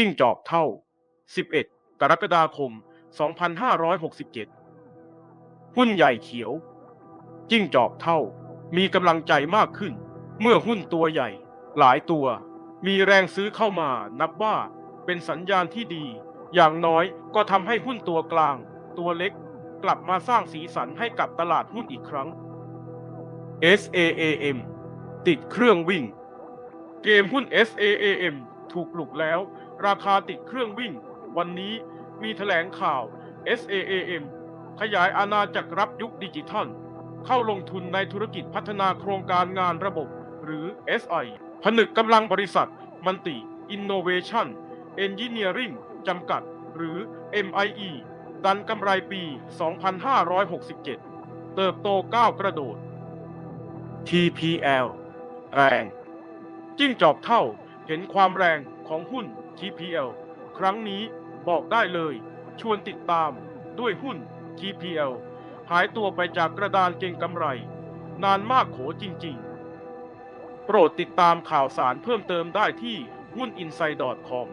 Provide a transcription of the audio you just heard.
จิ้งจอกเท่า 11 กรกฎาคม 2567 หุ้นใหญ่เขียว จิ้งจอกเท่า มีกำลังใจมากขึ้น เมื่อหุ้นตัวใหญ่ หลายตัว มีแรงซื้อเข้ามานับว่าเป็นสัญญาณที่ดี อย่างน้อยก็ทำให้หุ้นตัวกลาง ตัวเล็ก กลับมาสร้างสีสันให้กับตลาดหุ้นอีกครั้ง SAAM ติดเครื่องวิ่ง เกมหุ้น SAAM ถูกปลุกแล้ว ราคาติดเครื่องวิ่ง วันนี้มีแถลงข่าว SAAM ขยายอาณาจักรรับยุคดิจิทัล เข้าลงทุนในธุรกิจพัฒนาโครงการงานระบบ หรือ SI ผนึกกำลังบริษัท มันติ Innovation Engineering จำกัด หรือ MIE ดันกำไรปี 2567 เติบโตก้าวกระโดด TPL แรงจิ้งจอกเท่าเห็นความแรงของหุ้น KPL ครั้งนี้บอกได้เลย ชวนติดตามด้วยหุ้น KPL หายตัวไปจากกระดานเก่งกำไร นานมากโขจริงๆ โปรดติดตามข่าวสารเพิ่มเติมได้ที่หุ้น i n s i d e c o m